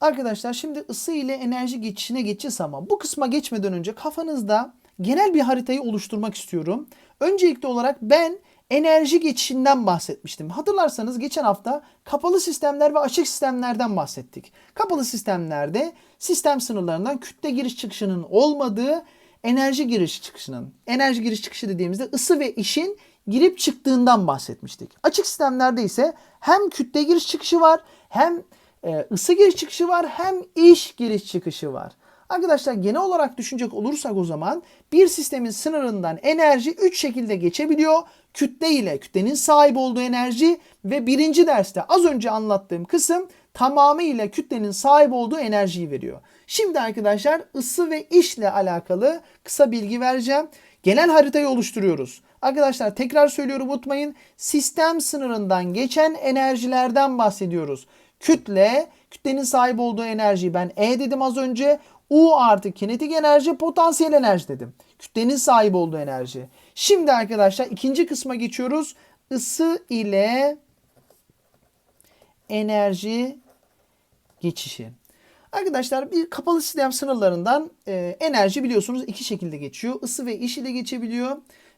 Arkadaşlar şimdi ısı ile enerji geçişine geçeceğiz ama bu kısma geçmeden önce kafanızda genel bir haritayı oluşturmak istiyorum. Öncelikli olarak ben enerji geçişinden bahsetmiştim. Hatırlarsanız geçen hafta kapalı sistemler ve açık sistemlerden bahsettik. Kapalı sistemlerde sistem sınırlarından kütle giriş çıkışının olmadığı enerji giriş çıkışının, enerji giriş çıkışı dediğimizde ısı ve işin girip çıktığından bahsetmiştik. Açık sistemlerde ise hem kütle giriş çıkışı var, hem e, ısı giriş çıkışı var, hem iş giriş çıkışı var. Arkadaşlar genel olarak düşünecek olursak o zaman bir sistemin sınırından enerji 3 şekilde geçebiliyor. Kütle ile kütlenin sahip olduğu enerji ve birinci derste az önce anlattığım kısım tamamıyla kütlenin sahip olduğu enerjiyi veriyor. Şimdi arkadaşlar ısı ve işle alakalı kısa bilgi vereceğim. Genel haritayı oluşturuyoruz. Arkadaşlar tekrar söylüyorum unutmayın. Sistem sınırından geçen enerjilerden bahsediyoruz. Kütle, kütlenin sahip olduğu enerjiyi ben E dedim az önce. U artı kinetik enerji, potansiyel enerji dedim. Kütlenin sahip olduğu enerji. Şimdi arkadaşlar ikinci kısma geçiyoruz. Isı ile enerji geçişi. Arkadaşlar bir kapalı sistem sınırlarından e, enerji biliyorsunuz iki şekilde geçiyor. Isı ve iş ile geçebiliyor.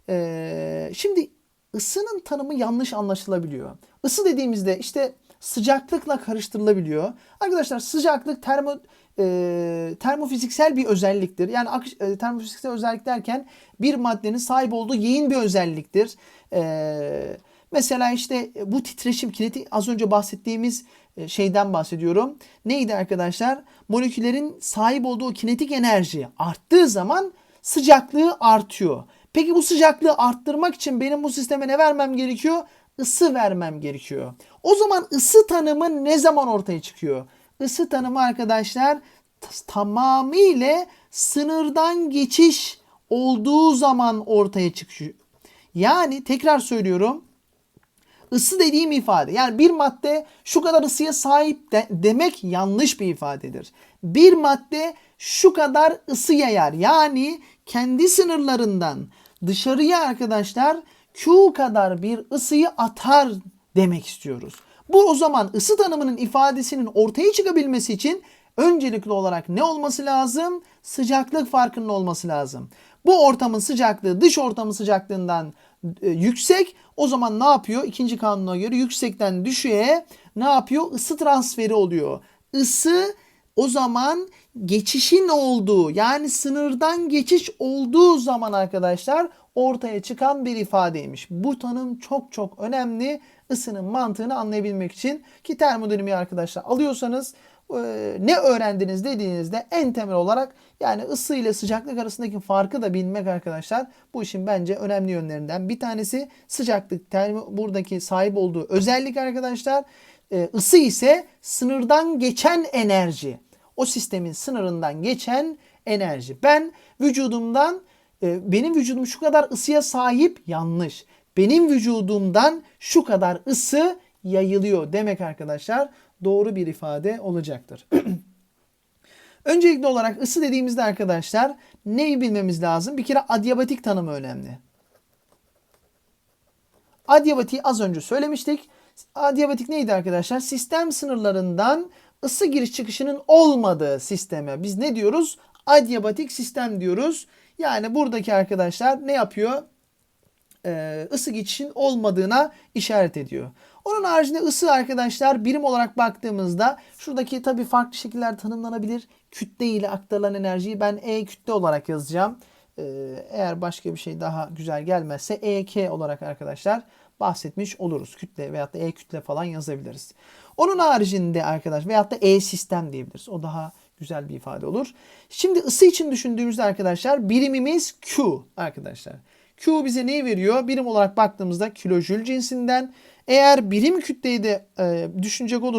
E, şimdi ısının tanımı yanlış anlaşılabiliyor. Isı dediğimizde işte sıcaklıkla karıştırılabiliyor. Arkadaşlar sıcaklık termo e, termofiziksel bir özelliktir. Yani akış, e, termofiziksel özellik derken bir maddenin sahip olduğu yeğin bir özelliktir. E, mesela işte bu titreşim kinetik az önce bahsettiğimiz e, şeyden bahsediyorum. Neydi arkadaşlar? Moleküllerin sahip olduğu kinetik enerji arttığı zaman sıcaklığı artıyor. Peki bu sıcaklığı arttırmak için benim bu sisteme ne vermem gerekiyor? Isı vermem gerekiyor. O zaman ısı tanımı ne zaman ortaya çıkıyor? Isı tanımı arkadaşlar tamamıyla sınırdan geçiş olduğu zaman ortaya çıkıyor. Yani tekrar söylüyorum. Isı dediğim ifade yani bir madde şu kadar ısıya sahip de, demek yanlış bir ifadedir. Bir madde şu kadar ısı yayar yani kendi sınırlarından dışarıya arkadaşlar Q kadar bir ısıyı atar demek istiyoruz. Bu o zaman ısı tanımının ifadesinin ortaya çıkabilmesi için öncelikli olarak ne olması lazım? Sıcaklık farkının olması lazım. Bu ortamın sıcaklığı dış ortamın sıcaklığından e, yüksek. O zaman ne yapıyor? İkinci kanuna göre yüksekten düşüğe ne yapıyor? Isı transferi oluyor. Isı o zaman geçişin olduğu yani sınırdan geçiş olduğu zaman arkadaşlar ortaya çıkan bir ifadeymiş. Bu tanım çok çok önemli ısının mantığını anlayabilmek için ki termodinamiği arkadaşlar alıyorsanız e, ne öğrendiniz dediğinizde en temel olarak yani ısı ile sıcaklık arasındaki farkı da bilmek arkadaşlar bu işin bence önemli yönlerinden bir tanesi. Sıcaklık termo, buradaki sahip olduğu özellik arkadaşlar. E, ısı ise sınırdan geçen enerji. O sistemin sınırından geçen enerji. Ben vücudumdan e, benim vücudum şu kadar ısıya sahip yanlış benim vücudumdan şu kadar ısı yayılıyor demek arkadaşlar doğru bir ifade olacaktır. Öncelikli olarak ısı dediğimizde arkadaşlar neyi bilmemiz lazım? Bir kere adiabatik tanımı önemli. Adiyabatiği az önce söylemiştik. Adiabatik neydi arkadaşlar? Sistem sınırlarından ısı giriş çıkışının olmadığı sisteme biz ne diyoruz? Adiabatik sistem diyoruz. Yani buradaki arkadaşlar ne yapıyor? Ee, ısı geçişin olmadığına işaret ediyor. Onun haricinde ısı arkadaşlar birim olarak baktığımızda şuradaki tabi farklı şekiller tanımlanabilir. Kütle ile aktarılan enerjiyi ben E kütle olarak yazacağım. Ee, eğer başka bir şey daha güzel gelmezse EK olarak arkadaşlar bahsetmiş oluruz. Kütle veyahut da E kütle falan yazabiliriz. Onun haricinde arkadaş veyahut da E sistem diyebiliriz. O daha güzel bir ifade olur. Şimdi ısı için düşündüğümüzde arkadaşlar birimimiz Q arkadaşlar. Q bize neyi veriyor? Birim olarak baktığımızda kilojül cinsinden. Eğer birim kütleyi de e, düşünecek olur